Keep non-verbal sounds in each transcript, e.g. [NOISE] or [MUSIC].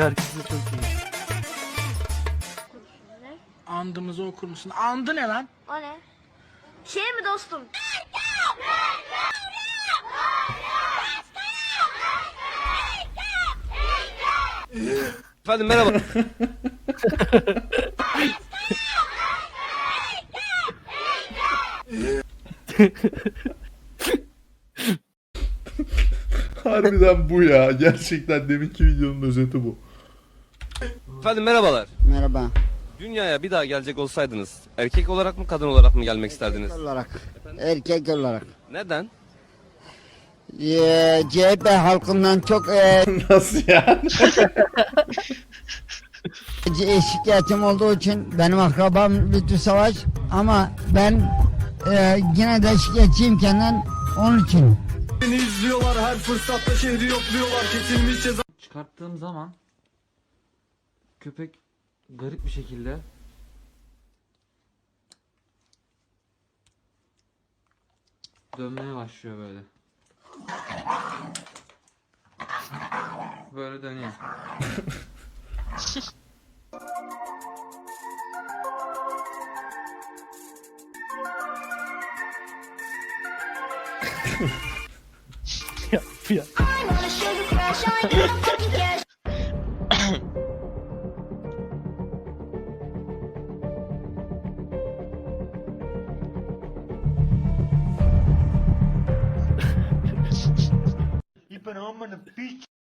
Şarkısı çok iyi. Andımızı okur musun? Andı ne lan? O ne? Şey mi dostum? Efendim merhaba. Harbiden bu ya. Gerçekten deminki videonun özeti bu. Efendim merhabalar. Merhaba. Dünyaya bir daha gelecek olsaydınız erkek olarak mı kadın olarak mı gelmek isterdiniz? Erkek olarak. Erkek olarak. Neden? Ee, CHP halkından çok e, [LAUGHS] Nasıl yani? [LAUGHS] c- şikayetim olduğu için benim akrabam Lütfü Savaş ama ben e, yine de şikayetçiyim kendinden onun için. Çıkarttığım zaman köpek garip bir şekilde dönmeye başlıyor böyle. Böyle dönüyor. [LAUGHS]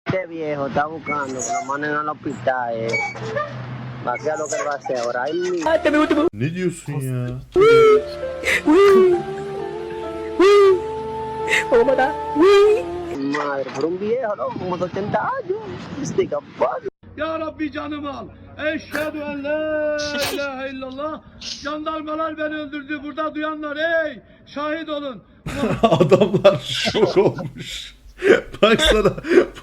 Este viejo está buscando que lo manden al hospital. Eh. Va a hacer lo que va a hacer ahora. Mismo. Ne diyorsun ya? Madre, por un viejo, ¿no? Como de 80 años. Este caballo. Ya Rabbi canımı al. Eşhedü en la ilahe illallah. Jandarmalar beni öldürdü. Burada duyanlar ey şahit olun. [LAUGHS] Adamlar şok olmuş. [LAUGHS] Baksana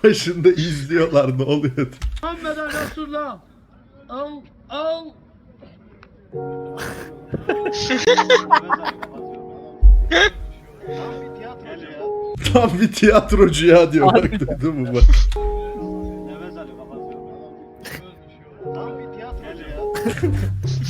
başında izliyorlar ne oluyor diye. Muhammeden Resulullah. Al al. Tam bir tiyatrocu ya diyor bak duydun mu bak. Teyze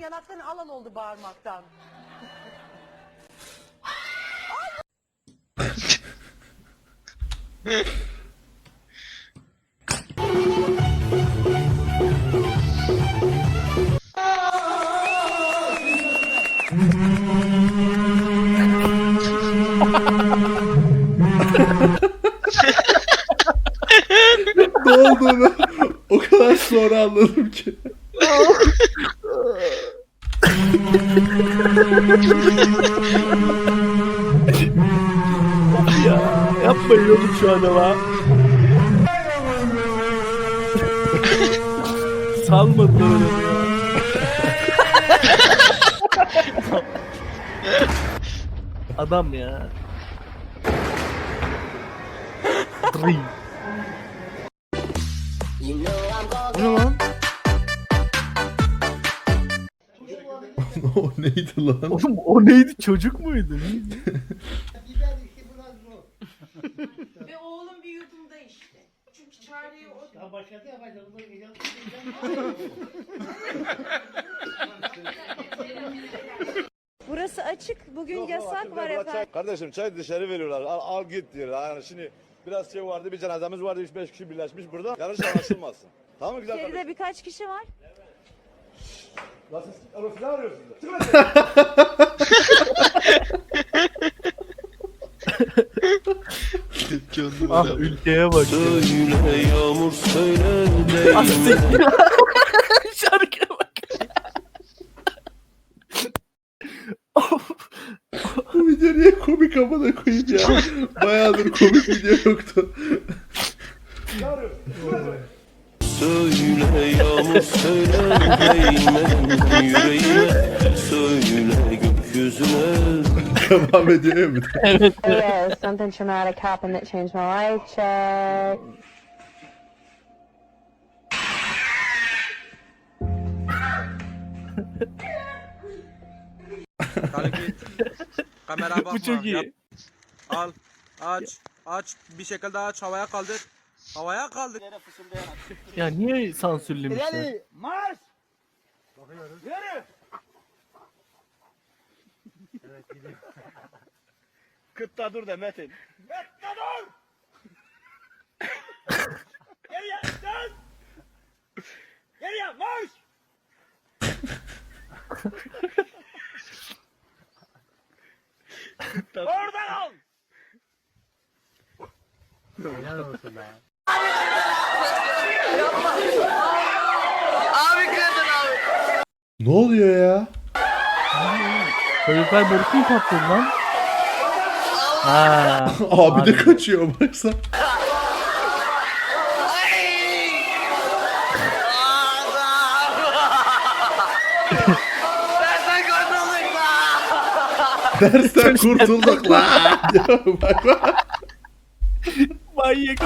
tatlısın yanakların alan oldu bağırmaktan. ne olduğunu o kadar sonra anladım ki. [LAUGHS] Yapmayın oğlum şu adama. Salmadılar adamı ya. Adam ya. Dri. Bu ne lan? O neydi lan? Oğlum o neydi? Çocuk muydu? Neydi? [LAUGHS] Ve oğlum bir yudumda işte. Çünkü çareyi o... Burası açık. Bugün yasak var efendim. Kardeşim çay dışarı veriyorlar. Al, al git diyor. Yani şimdi biraz şey vardı, bir cenazemiz vardı. 3-5 kişi birleşmiş burada. Yanlış anlaşılmasın. tamam mı güzel kardeşim? İçeride birkaç kişi var. Lan siz ama silah arıyorsunuz. [LAUGHS] Çıkın lan. ah ülkeye bak. Söyle yağmur söyle [LAUGHS] Şarkıya bak. Bu video niye komik amına koyayım ya? Bayağıdır komik video yoktu. Söyle değme yüreğime Söyle gökyüzüne Devam ediyor ya bir de. Yeah, something traumatic happened that changed my life. Check. Kamera bakma. [LAUGHS] Bu çok iyi. Al. Aç. Aç. Bir şekilde aç. Havaya kaldır. Havaya kaldır. [LAUGHS] Ya niye sansürlemişler? Marş! Yürü! [LAUGHS] Kıtta dur de Metin. Bekle dur! [LAUGHS] Geriye dön! Geriye marş! Orada kal! Ne oluyor ya? Çocuklar borusu mu patladı lan? Ha. [LAUGHS] Abi de kaçıyor baksana. Dersten kurtulduk lan. Ya bak bak. Manyak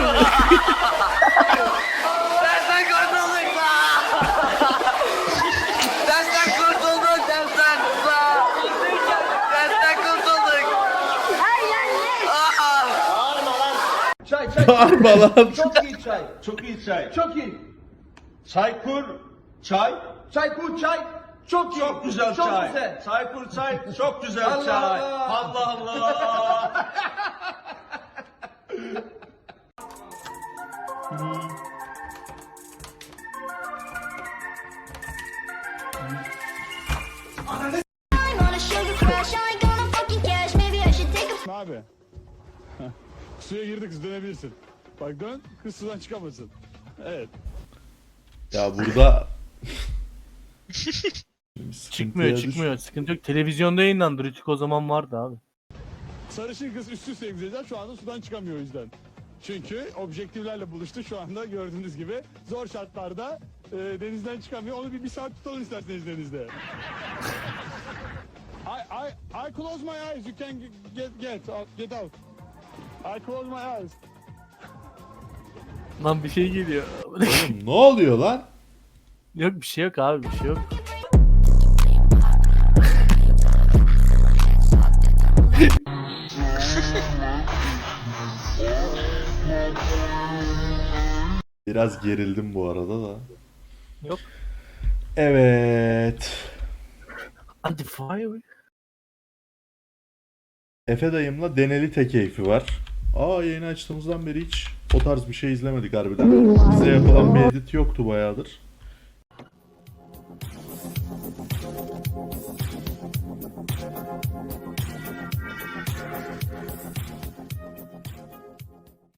Çay. [LAUGHS] Çok iyi çay. Çok iyi çay. Çok iyi. Çaykur çay. Çaykur çay. Çok iyi. Çok güzel çok çay. Güzel. Çaykur çay çok güzel Allah çay. Allah. Allah Allah. Abi. Suya girdik kız dönebilirsin. Bak dön kız sudan çıkamasın. Evet. Ya burada [LAUGHS] Çıkmıyor çıkmıyor. Sıkıntı yok. Televizyonda yayınlandı. Rütük o zaman vardı abi. Sarışın kız üst üste imzayacak şu anda sudan çıkamıyor o yüzden. Çünkü objektiflerle buluştu şu anda gördüğünüz gibi. Zor şartlarda e, denizden çıkamıyor. Onu bir, bir saat tutalım isterseniz denizde. I, I, I close my eyes. You can get, get, out, get out. I close my eyes. Lan bir şey geliyor. Oğlum ne oluyor lan? yok bir şey yok abi bir şey yok. Biraz gerildim bu arada da. Yok. Evet. Hadi fire. Efe dayımla Deneli keyfi var. Aa yayını açtığımızdan beri hiç o tarz bir şey izlemedik harbiden. Size yapılan bir edit yoktu bayağıdır.